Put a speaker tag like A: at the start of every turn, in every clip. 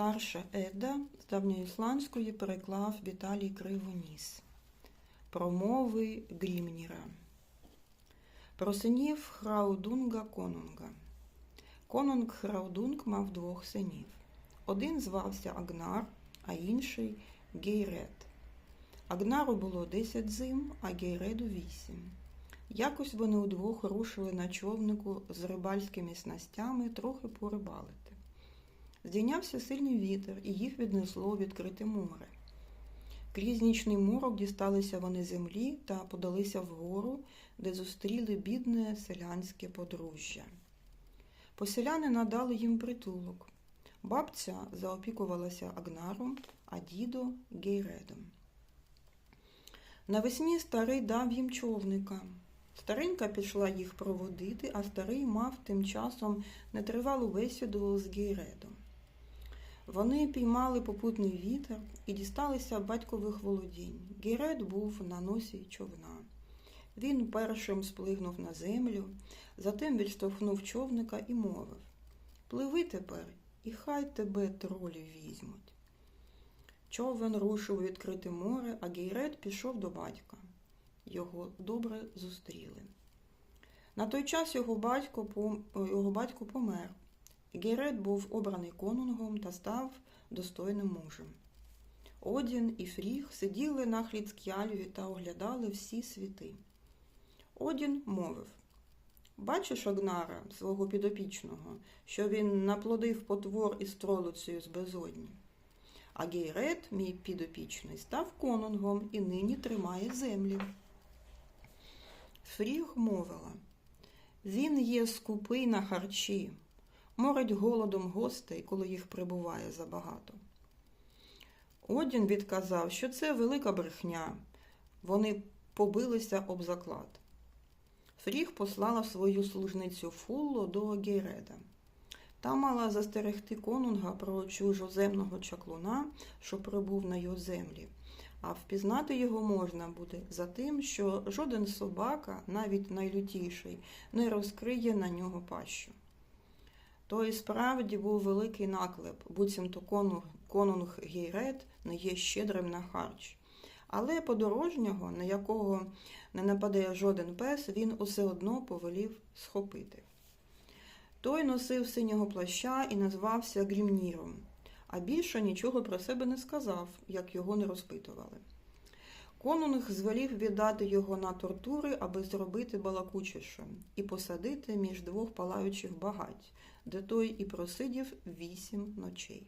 A: Старша Еда з давньоісландської переклав Віталій Кривоніс. Промови Грімніра. Про синів Храудунга Конунга. Конунг Храудунг мав двох синів. Один звався Агнар, а інший Гейрет. Агнару було 10 зим, а Гейреду 8. Якось вони удвох рушили на човнику з рибальськими снастями трохи порибалити. Здійнявся сильний вітер, і їх віднесло відкрите море. Крізь нічний морок дісталися вони землі та подалися вгору, де зустріли бідне селянське подружжя. Поселяни надали їм притулок. Бабця заопікувалася Агнаром, а дідо Гейредом. Навесні старий дав їм човника. Старенька пішла їх проводити, а старий мав тим часом нетривалу бесіду з Гейредом. Вони піймали попутний вітер і дісталися батькових володінь. Герет був на носі човна. Він першим сплигнув на землю, затим відштовхнув човника і мовив Пливи тепер, і хай тебе тролі візьмуть. Човен рушив у відкрите море, а Гейрет пішов до батька. Його добре зустріли. На той час його батько, його батько помер. Герет був обраний конунгом та став достойним мужем. Одін і Фріг сиділи на Хліцк'яльві та оглядали всі світи. Одін мовив Бачиш Огнара, свого підопічного, що він наплодив потвор із тролицею з безодні. А Гейрет, мій підопічний, став конунгом і нині тримає землі. Фріг мовила Він є скупий на харчі, морить голодом гостей, коли їх прибуває забагато. Одін відказав, що це велика брехня. Вони побилися об заклад. Фріг послала свою служницю Фулло до Гейреда. Та мала застерегти конунга про чужоземного чаклуна, що прибув на його землі, а впізнати його можна буде за тим, що жоден собака, навіть найлютіший, не розкриє на нього пащу. То і справді був великий наклеп, буцімто конунг, конунг Гейрет не є щедрим на харч. Але подорожнього, на якого не нападе жоден пес, він усе одно повелів схопити. Той носив синього плаща і назвався Грімніром, а більше нічого про себе не сказав, як його не розпитували. Конунг звелів віддати його на тортури, аби зробити балакучішим, і посадити між двох палаючих багать, де той і просидів вісім ночей.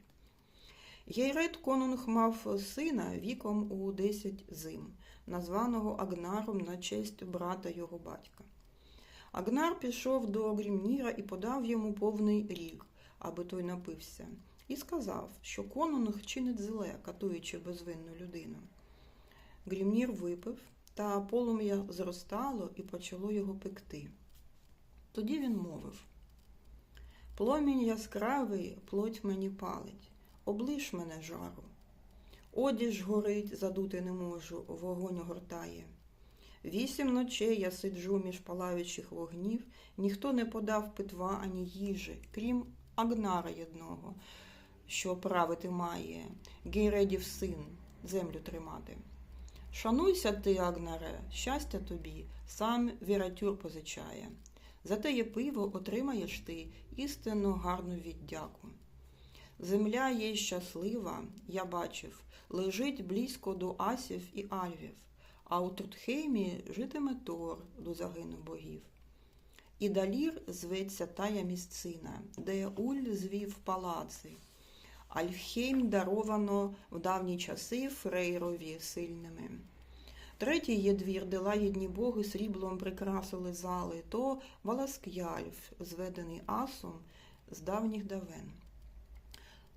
A: Гейрет Конунг мав сина віком у десять зим, названого Агнаром на честь брата його батька. Агнар пішов до Грімніра і подав йому повний ріг, аби той напився, і сказав, що конунг чинить зле, катуючи безвинну людину. Грімнір випив, та полум'я зростало і почало його пекти. Тоді він мовив Пломінь яскравий, плоть мені палить, облиш мене жару. Одіж горить, задути не можу, вогонь огортає. Вісім ночей я сиджу між палаючих вогнів, ніхто не подав питва ані їжі, крім Агнара єдного, що правити має, Гейредів син, землю тримати. Шануйся ти, Агнаре, щастя тобі, сам Віратюр позичає. За теє пиво отримаєш ти істинно гарну віддяку. Земля є щаслива, я бачив, лежить близько до асів і альвів, а у Трутхеймі житиме Тор до загину богів. І Далір зветься тая місцина, де Уль звів палаци. Альфхейм даровано в давні часи Фрейрові сильними. Третій є двір, де лагідні боги сріблом прикрасили зали, то Валаск'яльф, зведений асом з давніх давен.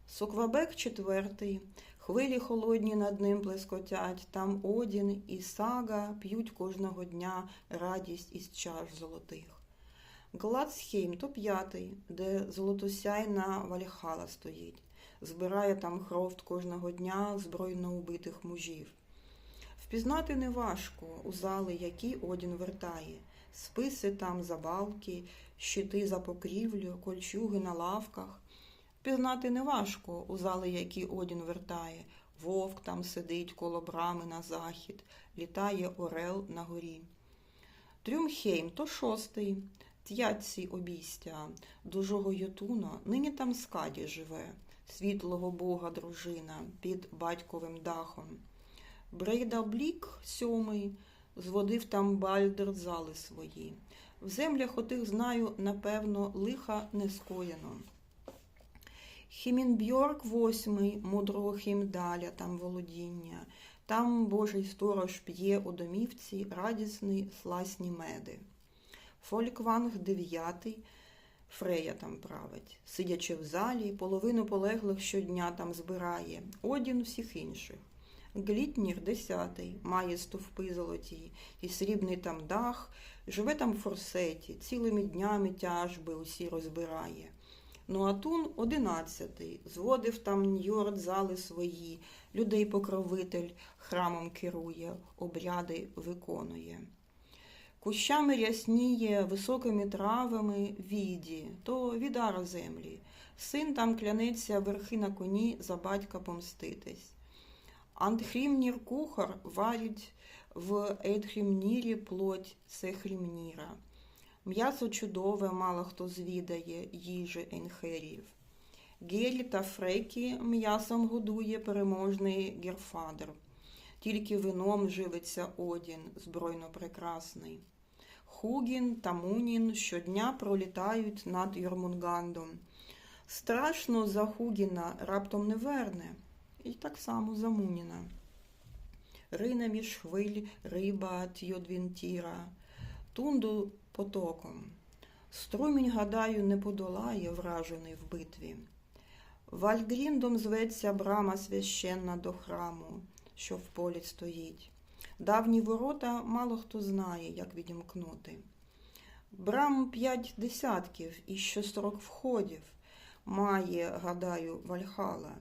A: Соквабек четвертий, хвилі холодні над ним плескотять, там Одін і сага п'ють кожного дня радість із чаш золотих. Гладсхейм то п'ятий, де золотосяйна валіхала стоїть, збирає там хрофт кожного дня збройно убитих мужів. Впізнати неважко у зали, які Одін вертає, списи там забавки, щити за покрівлю, кольчуги на лавках, Впізнати неважко, у зали, які Одін вертає. Вовк там сидить коло брами на захід, літає орел на горі. Трюмхейм то шостий, т'яці обійстя, дужого Йотуна, нині там скаді живе, світлого бога дружина під батьковим дахом. Брейда Блік сьомий, зводив там Бальдер зали свої. В землях отих знаю, напевно, лиха не скоєно. Хімінбьорк восьмий, мудрого Хімдаля там володіння. Там Божий сторож п'є у домівці радісний сласні меди. Фолькванг дев'ятий, Фрея там править, сидячи в залі, половину полеглих щодня там збирає, одін всіх інших. Глітнір десятий, має стовпи золоті, і срібний там дах, живе там в форсеті, цілими днями тяжби усі розбирає. Ну Атун одинадцятий, зводив там Ньорд зали свої, людей покровитель храмом керує, обряди виконує. Кущами рясніє високими травами віді, то відара землі. Син там клянеться верхи на коні за батька помститись. Антхрімнір кухар варить в Ейдхрімнірі плоть Сехрімніра. М'ясо чудове, мало хто звідає їжі Ейнхерів. Гері та Фрекі м'ясом годує переможний Герфадер. Тільки вином живиться Одін, збройно прекрасний. Хугін та Мунін щодня пролітають над Йормунгандом. Страшно за Хугіна раптом не верне, і так само за Муніна. Рине між хвиль, риба, тьодвінтіра, тунду потоком. Струмінь, гадаю, не подолає вражений в битві. Вальгріндом зветься брама священна до храму, що в полі стоїть. Давні ворота мало хто знає, як відімкнути. Брам п'ять десятків і ще сорок входів має, гадаю, Вальхала.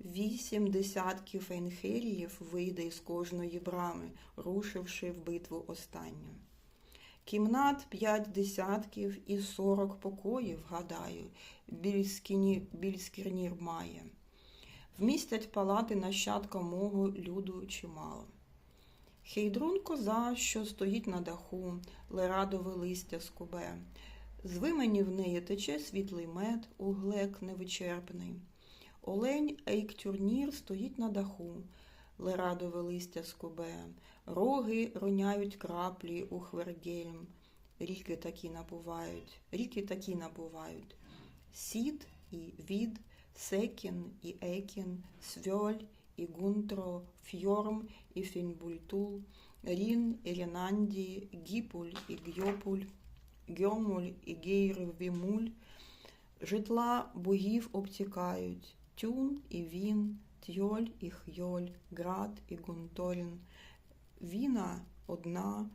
A: Вісім десятків ейнхеріїв вийде із кожної брами, рушивши в битву останню. Кімнат п'ять десятків і сорок покоїв, гадаю, більскірнір має. Вмістять палати нащадка мого люду чимало. Хейдрун коза, що стоїть на даху, лерадове листя скубе. З вимені в неї тече світлий мед, углек невичерпний. Олень Ейктюрнір стоїть на даху, лерадове листя скубе, роги роняють краплі у хвергельм. Ріки такі набувають, ріки такі набувають. Сід і від, секін і екін, свьоль і гунтро, фьорм і фінбультул, рін і рінанді, гіпуль і гьопуль, гьомуль і гейрвімуль. Житла богів обтікають, тюн і він, тьоль і хйоль, град і гунторін. Віна одна,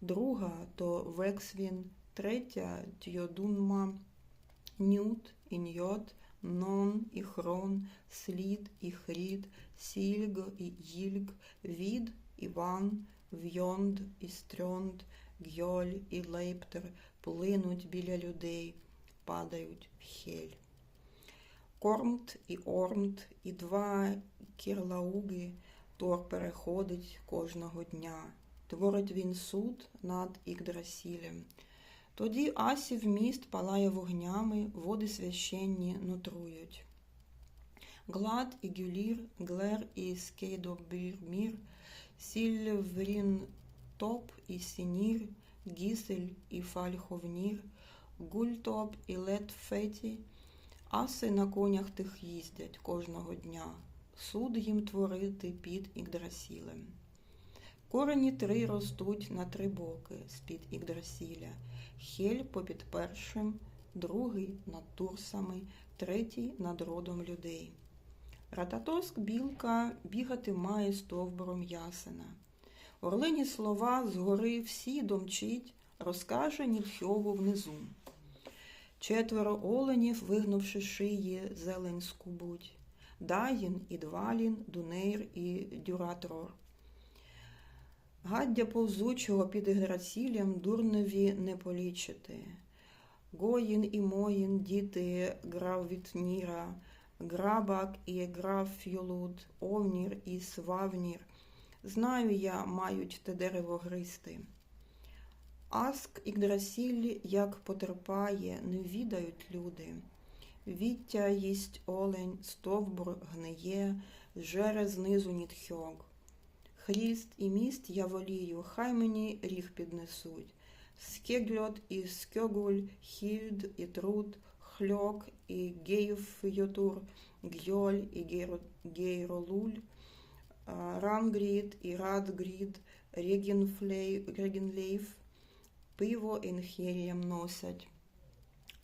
A: друга то вексвін, третя тьодунма, нют і ньот, нон і хрон, слід і хрід, сільг і їльг, від і ван, вйонд і стрьонд, гьоль і лейптер плинуть біля людей, падають в хель. Кормт і Ормт, і два кірлауги Тор переходить кожного дня. Творить він суд над Ігдрасілем. Тоді асів міст палає вогнями, води священні нутрують. Глад і Гюлір, Глер і Скейдобірмір, Сільврін Топ і Сінір, Гісель і Фальховнір, Гультоп і Летфеті, Аси на конях тих їздять кожного дня, суд їм творити під Ігдрасілем. Корені три ростуть на три боки з-під Ігдрасіля, Хель попід першим, другий над турсами, третій над родом людей. Рататоск білка бігати має стовбуром ясена. Орлині слова згори всі домчить, розкаже Нільхьову внизу. Четверо оленів, вигнувши шиї, зелень скубуть. Дагін, Ідвалін, Дунейр і Дюратрор. Гаддя повзучого під Ігдрасілем дурневі не полічити. Гоїн і Моїн, діти Гравітніра, Грабак і Графюлуд, Овнір і Свавнір. Знаю я, мають те дерево гристи. Аск Ігдрасіль, як потерпає, не відають люди. Віття їсть олень, стовбур гниє, жере знизу нітхьог. Хріст і міст я волію, хай мені ріг піднесуть. Скегльот і скьогуль, хільд і труд, хльок і гейфйотур, гьоль і гейро- гейролуль, а, рангрід і радгрід, регінфлей- регінлейф, пиво інхерієм носять.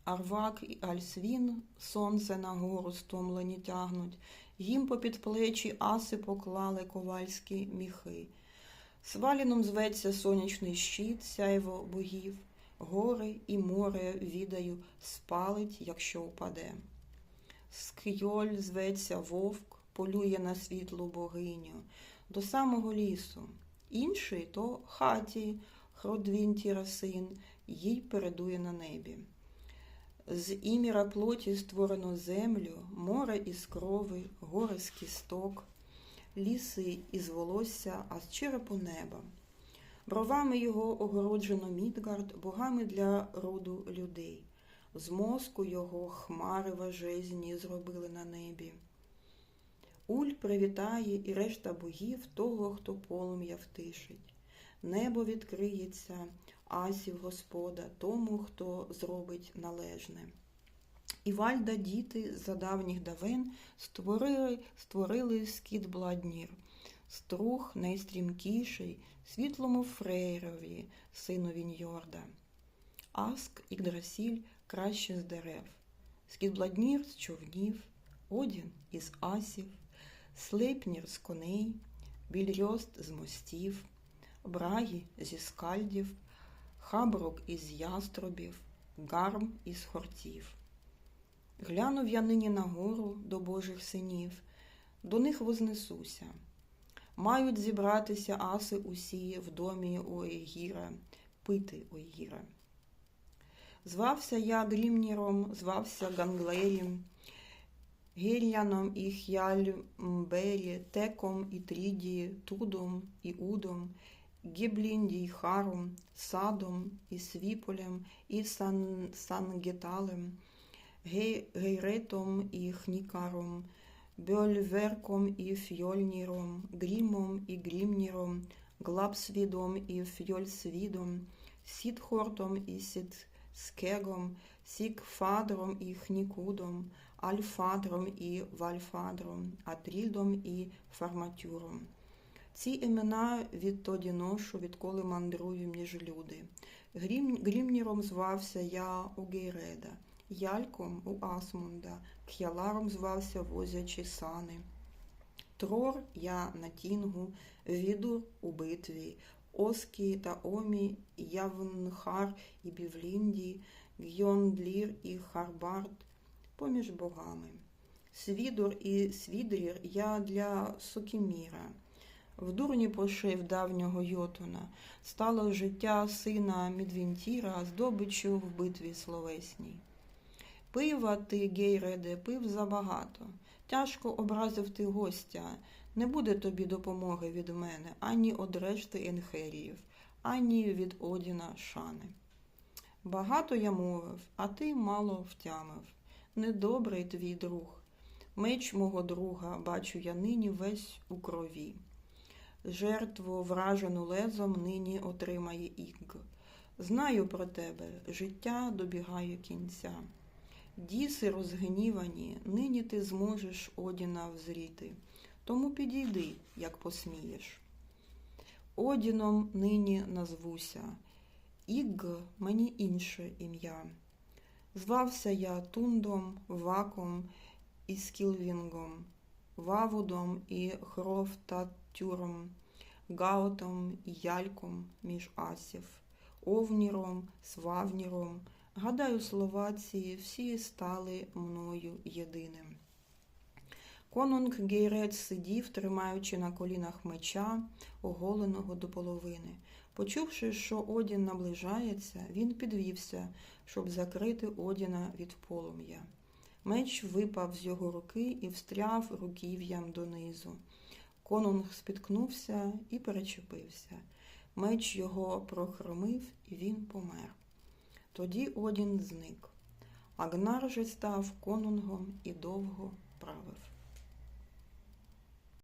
A: Арвак і Альсвін сонце на гору стомлені тягнуть, їм попід плечі аси поклали ковальські міхи. Сваліном зветься сонячний щит, сяйво богів, гори і море відаю спалить, якщо впаде. Скйоль зветься вовк, полює на світлу богиню, до самого лісу. Інший то хаті, Хродвінтіра син, їй передує на небі. З іміра плоті створено землю, море із крови, гори з кісток, ліси із волосся, а з черепу неба. Бровами його огороджено Мідгард, богами для роду людей. З мозку його хмари важезні зробили на небі. Уль привітає і решта богів того, хто полум'я втишить. Небо відкриється, асів Господа, тому, хто зробить належне. І Вальда діти за давніх давен створили, створили скіт Бладнір, струх найстрімкіший, світлому Фрейрові, сину Віньорда. Аск Ігдрасіль краще з дерев, скіт Бладнір з човнів, Одін із асів, Слепнір з коней, Більрьост з мостів, Брагі зі скальдів, Хаброк із яструбів, Гарм із хортів. Глянув я нині нагору до Божих синів, до них вознесуся. Мають зібратися аси усі в домі Оегіра, пити Оегіра. Звався я Грімніром, звався Ганглерім, Гір'яном і Х'яльмбері, Теком і Тріді, Тудом і Удом, Гіблінді й Харом, Садом і Свіполем, і Сан, Сангеталем, Гейретом і Хнікаром, Бьольверком і Фьольніром, Грімом і Грімніром, Глапсвідом і Фьольсвідом, Сідхортом і Сідскегом, Сікфадром і Хнікудом, Альфадром і Вальфадром, Атрільдом і Фарматюром. Ці імена відтоді ношу, відколи мандрую між люди. Грім, Грімніром звався я у Гейреда, Яльком у Асмунда, К'яларом звався возячі сани. Трор я на Тінгу, Відур у битві, Оскі та Омі, Явнхар і Бівлінді, Гйондлір і Харбард поміж богами. Свідор і Свідрір я для Сокіміра. В дурні пошив давнього Йотуна стало життя сина Мідвінтіра здобиччю в битві словесній. Пива ти, Гейреде, пив забагато. Тяжко образив ти гостя. Не буде тобі допомоги від мене, ані од решти енхеріїв, ані від Одіна шани. Багато я мовив, а ти мало втямив. Недобрий твій друг. Меч мого друга бачу я нині весь у крові. Жертву вражену лезом нині отримає Ігг. Знаю про тебе, життя добігає кінця. Діси розгнівані, нині ти зможеш Одіна взріти, тому підійди, як посмієш. Одіном нині назвуся, Ігг мені інше ім'я. Звався я Тундом, Ваком і Скілвінгом, Вавудом і Хрофтатюром, Гаутом і Яльком між асів, Овніром, Свавніром. Гадаю, слова ці всі стали мною єдиним. Конунг Гейрет сидів, тримаючи на колінах меча, оголеного до половини. Почувши, що Одін наближається, він підвівся, щоб закрити Одіна від полум'я. Меч випав з його руки і встряв руків'ям донизу. Конунг спіткнувся і перечепився. Меч його прохромив, і він помер. Тоді Одін зник. Агнар же став конунгом і довго правив.